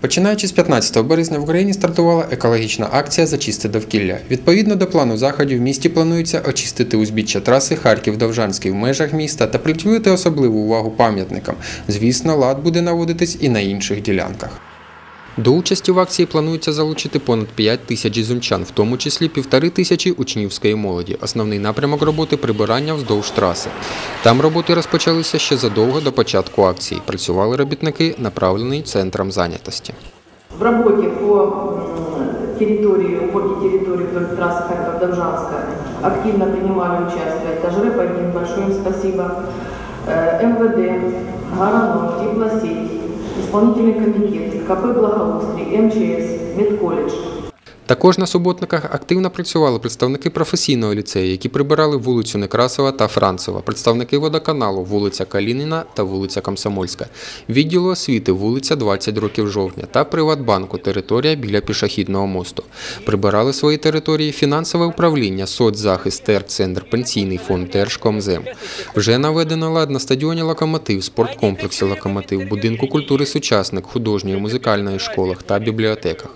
Починаючи з 15 березня в Україні стартувала екологічна акція Зачисти довкілля. Відповідно до плану заходів, в місті планується очистити узбіччя траси Харків-Довжанський в межах міста та приділити особливу увагу пам'ятникам. Звісно, лад буде наводитись і на інших ділянках. До участі в акції планується залучити понад 5 тисяч ізюмчан, в тому числі півтори тисячі учнівської молоді. Основний напрямок роботи прибирання вздовж траси. Там роботи розпочалися ще задовго до початку акції. Працювали робітники, направлені центром зайнятості. В работе по м, территории, уборке территории вдоль трассы Харьков-Довжанская активно принимали участие. Этажры один, большое им спасибо. Э, МВД, Гаранов, Теплосеть, исполнительный комитет, КП Благоустрий, МЧС, Медколледж. Також на суботниках активно працювали представники професійного ліцею, які прибирали вулицю Некрасова та Францева, представники водоканалу вулиця Калініна та вулиця Комсомольська, відділу освіти вулиця 20 років жовтня та Приватбанку територія біля пішохідного мосту. Прибирали свої території фінансове управління, соцзахист, терцентр, пенсійний фонд, Держкомзем. Вже наведено лад на стадіоні Локомотив, спорткомплексі Локомотив, будинку культури Сучасник, художньої, музикальної школах та бібліотеках.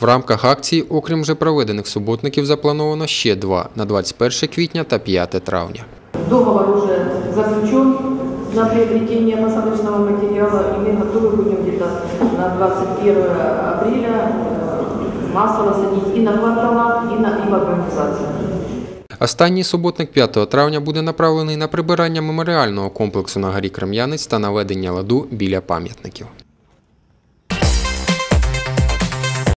В рамках акції, окрім вже проведених суботників, заплановано ще два на 21 квітня та 5 травня. Договор уже заключен на приобретение посадочного материала, и мы готовы будем где-то на 21 апреля э, массово садить и на кварталах, и, на, и в организациях. Останній суботник 5 травня буде направлений на прибирання меморіального комплексу на горі Крем'янець та наведення ладу біля пам'ятників.